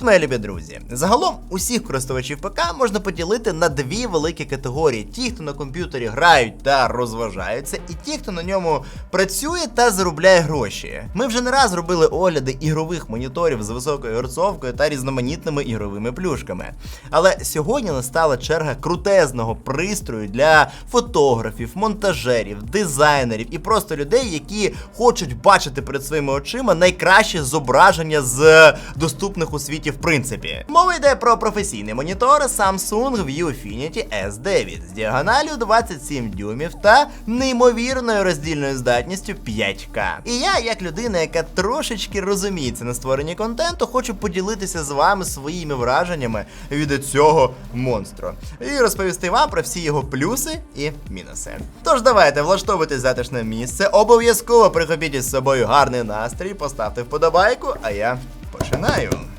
Привіт, мої любі друзі! Загалом усіх користувачів ПК можна поділити на дві великі категорії: ті, хто на комп'ютері грають та розважаються, і ті, хто на ньому працює та заробляє гроші. Ми вже не раз робили огляди ігрових моніторів з високою герцовкою та різноманітними ігровими плюшками. Але сьогодні настала черга крутезного пристрою для фотографів, монтажерів, дизайнерів і просто людей, які хочуть бачити перед своїми очима найкраще зображення з доступних у світі в принципі. Мова йде про професійний монітор Samsung Viewfinity S9 з діагоналю 27 дюймів та неймовірною роздільною здатністю 5К. І я, як людина, яка трошечки розуміється на створенні контенту, хочу поділитися з вами своїми враженнями від цього монстру і розповісти вам про всі його плюси і мінуси. Тож давайте влаштовуйтесь в затишне місце, обов'язково прихопіть із собою гарний настрій, поставте вподобайку, а я починаю.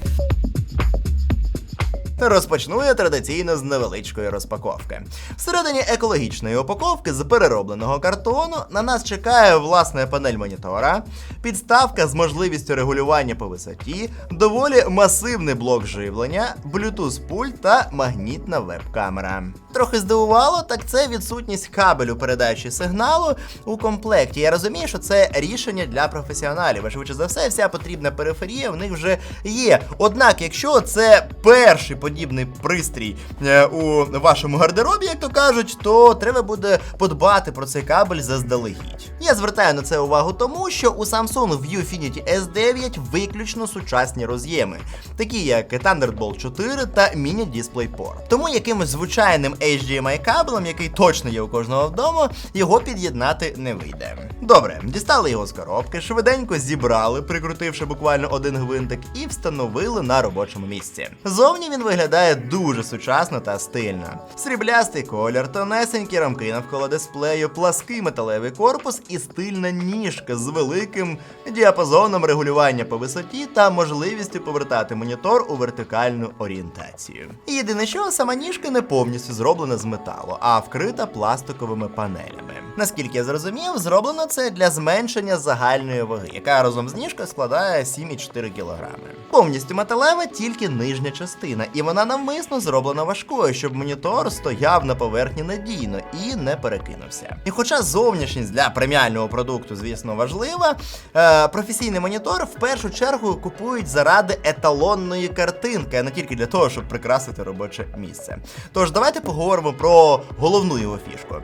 Розпочну я традиційно з невеличкої розпаковки. Всередині екологічної упаковки з переробленого картону на нас чекає власне панель монітора, підставка з можливістю регулювання по висоті, доволі масивний блок живлення, Bluetooth пульт та магнітна веб-камера. Трохи здивувало, так це відсутність кабелю передачі сигналу у комплекті. Я розумію, що це рішення для професіоналів. Швидше за все, вся потрібна периферія в них вже є. Однак, якщо це перший подібний пристрій е, у вашому гардеробі, як то кажуть, то треба буде подбати про цей кабель заздалегідь. Я звертаю на це увагу тому, що у Samsung Viewfinity S9 виключно сучасні роз'єми, такі як Thunderbolt 4 та Mini DisplayPort. Тому якимось звичайним HDMI кабелем, який точно є у кожного вдома, його під'єднати не вийде. Добре, дістали його з коробки, швиденько зібрали, прикрутивши буквально один гвинтик, і встановили на робочому місці. Зовні він виглядає дуже сучасно та стильно. Сріблястий колір, тонесенькі рамки навколо дисплею, плаский металевий корпус і стильна ніжка з великим діапазоном регулювання по висоті та можливістю повертати монітор у вертикальну орієнтацію. Єдине, що сама ніжка не повністю зроблена з металу, а вкрита пластиковими панелями. Наскільки я зрозумів, зроблено це для зменшення загальної ваги, яка разом з ніжкою складає 7,4 кг. Повністю металева тільки нижня частина, і вона навмисно зроблена важкою, щоб монітор стояв на поверхні надійно і не перекинувся. І хоча зовнішність для преміального продукту, звісно, важлива, е, професійний монітор в першу чергу купують заради еталонної картинки, а не тільки для того, щоб прикрасити робоче місце. Тож давайте поговоримо про головну його фішку.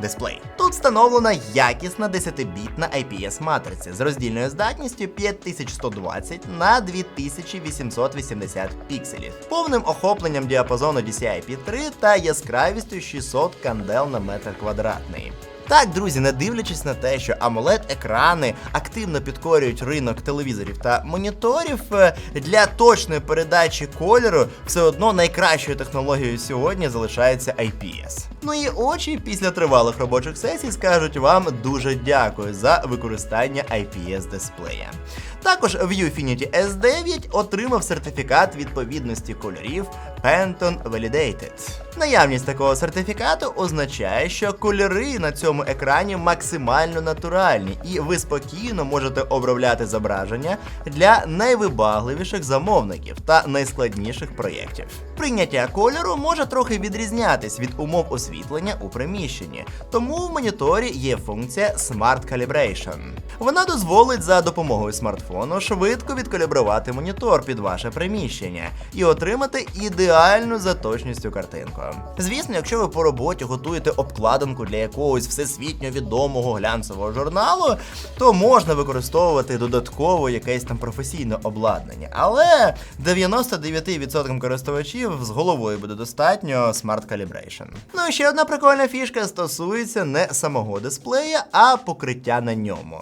Дисплей. Тут встановлена якісна 10-бітна IPS матриця з роздільною здатністю 5120 на 2880 пікселів, повним охопленням діапазону DCI-P3 та яскравістю 600 кандел на метр квадратний. Так, друзі, не дивлячись на те, що amoled екрани активно підкорюють ринок телевізорів та моніторів, е, для точної передачі кольору все одно найкращою технологією сьогодні залишається IPS. Ну і очі після тривалих робочих сесій скажуть вам дуже дякую за використання IPS дисплея. Також Viewfinity S9 отримав сертифікат відповідності кольорів Pantone Validated. Наявність такого сертифікату означає, що кольори на цьому екрані максимально натуральні, і ви спокійно можете обробляти зображення для найвибагливіших замовників та найскладніших проєктів. Прийняття кольору може трохи відрізнятись від умов освітлення у приміщенні, тому в моніторі є функція Smart Calibration. Вона дозволить за допомогою смартфону швидко відкалібрувати монітор під ваше приміщення і отримати ідеальну за точністю картинку. Звісно, якщо ви по роботі готуєте обкладинку для якогось всесвітньо відомого глянцевого журналу, то можна використовувати додатково якесь там професійне обладнання. Але 99% користувачів з головою буде достатньо Smart Calibration. Ну і ще одна прикольна фішка стосується не самого дисплея, а покриття на ньому.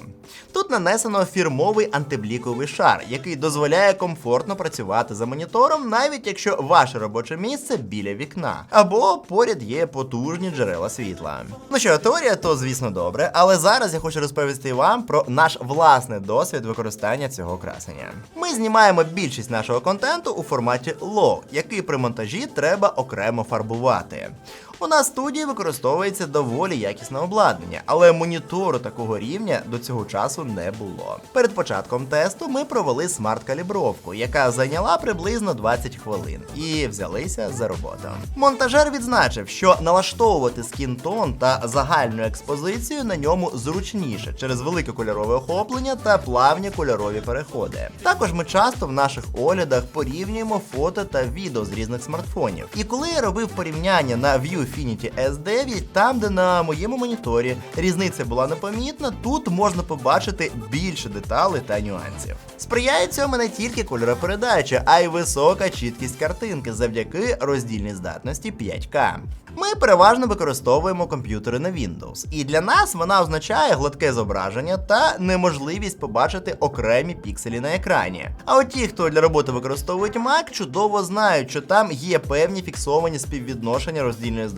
Тут нанесено фірмовий антибліковий шар, який дозволяє комфортно працювати за монітором, навіть якщо ваше робоче місце біля вікна, або поряд є потужні джерела світла. Ну що, теорія, то звісно добре, але зараз я хочу розповісти вам про наш власний досвід використання цього красення. Ми знімаємо більшість нашого контенту у форматі лог, який при монтажі треба окремо фарбувати. У нас студії використовується доволі якісне обладнання, але монітору такого рівня до цього часу не було. Перед початком тесту ми провели смарт-калібровку, яка зайняла приблизно 20 хвилин, і взялися за роботу. Монтажер відзначив, що налаштовувати скінтон та загальну експозицію на ньому зручніше через велике кольорове охоплення та плавні кольорові переходи. Також ми часто в наших оглядах порівнюємо фото та відео з різних смартфонів. І коли я робив порівняння на Viewfinity S9, там, де на моєму моніторі різниця була непомітна, тут можна побачити більше деталей та нюансів. Сприяє цьому не тільки кольоропередача, а й висока чіткість картинки завдяки роздільній здатності 5К. Ми переважно використовуємо комп'ютери на Windows, і для нас вона означає гладке зображення та неможливість побачити окремі пікселі на екрані. А от ті, хто для роботи використовують Mac, чудово знають, що там є певні фіксовані співвідношення роздільної здатності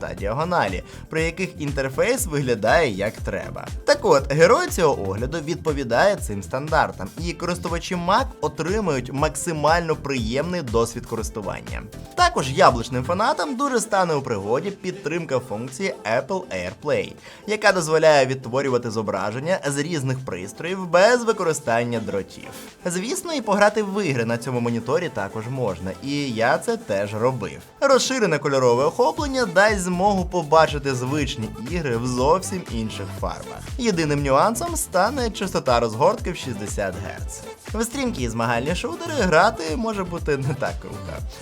та діагоналі, при яких інтерфейс виглядає як треба. Так от, герой цього огляду відповідає цим стандартам, і користувачі Mac отримують максимально приємний досвід користування. Також яблучним фанатам дуже стане у пригоді підтримка функції Apple AirPlay, яка дозволяє відтворювати зображення з різних пристроїв без використання дротів. Звісно, і пограти в ігри на цьому моніторі також можна, і я це теж робив. Розширене кольорове охоплення дасть змогу побачити звичні ігри в зовсім інших фарбах. Єдиним нюансом стане частота розгортки в 60 Гц. В стрімкі змагальні шутери грати може бути не так круто.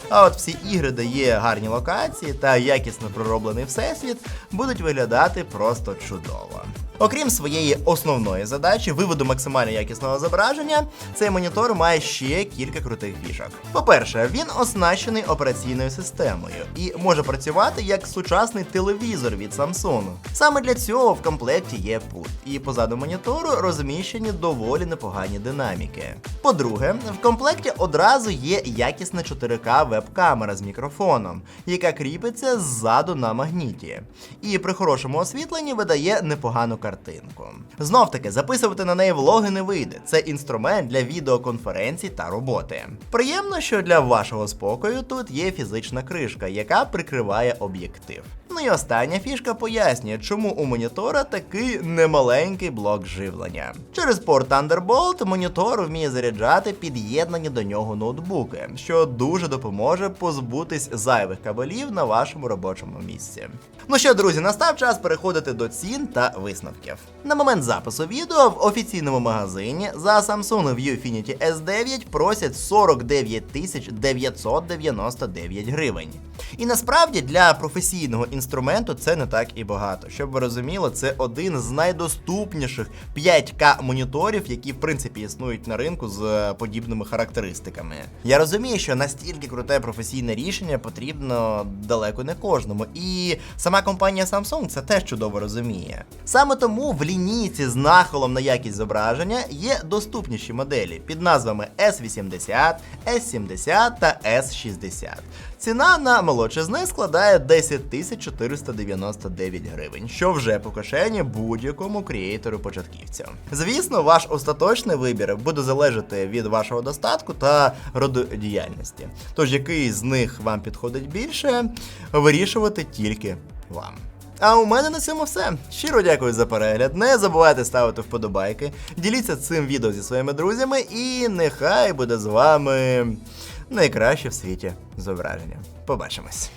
А от всі ігри, де є гарні локації та якісно пророблений всесвіт, будуть виглядати просто чудово. Окрім своєї основної задачі виводу максимально якісного зображення, цей монітор має ще кілька крутих фішок. По-перше, він оснащений операційною системою і може працювати як сучасний телевізор від Samsung. Саме для цього в комплекті є пульт, і позаду монітору розміщені доволі непогані динаміки. По-друге, в комплекті одразу є якісна 4К веб-камера з мікрофоном, яка кріпиться ззаду на магніті, і при хорошому освітленні видає непогану картинку. Знов таки, записувати на неї влоги не вийде. Це інструмент для відеоконференцій та роботи. Приємно, що для вашого спокою тут є фізична кришка, яка прикриває об'єктив. Ну і остання фішка пояснює, чому у монітора такий немаленький блок живлення. Через порт Thunderbolt монітор вміє заряджати під'єднані до нього ноутбуки, що дуже допоможе позбутись зайвих кабелів на вашому робочому місці. Ну що, друзі, настав час переходити до цін та висновків. На момент запису відео в офіційному магазині за Samsung Viewfinity S9 просять 49 999 гривень. І насправді для професійного інструменту це не так і багато. Щоб ви розуміли, це один з найдоступніших 5К моніторів, які в принципі існують на ринку з е, подібними характеристиками. Я розумію, що настільки круте професійне рішення потрібно далеко не кожному. І сама компанія Samsung це теж чудово розуміє. Саме тому в лінійці з нахилом на якість зображення є доступніші моделі під назвами S80, S70 та S60. Ціна на молодше з них складає 10 тисяч 499 гривень, що вже по кишені будь-якому креатору початківцю. Звісно, ваш остаточний вибір буде залежати від вашого достатку та роду діяльності. Тож який з них вам підходить більше, вирішувати тільки вам. А у мене на цьому все. Щиро дякую за перегляд. Не забувайте ставити вподобайки, діліться цим відео зі своїми друзями, і нехай буде з вами найкраще в світі зображення. Побачимось.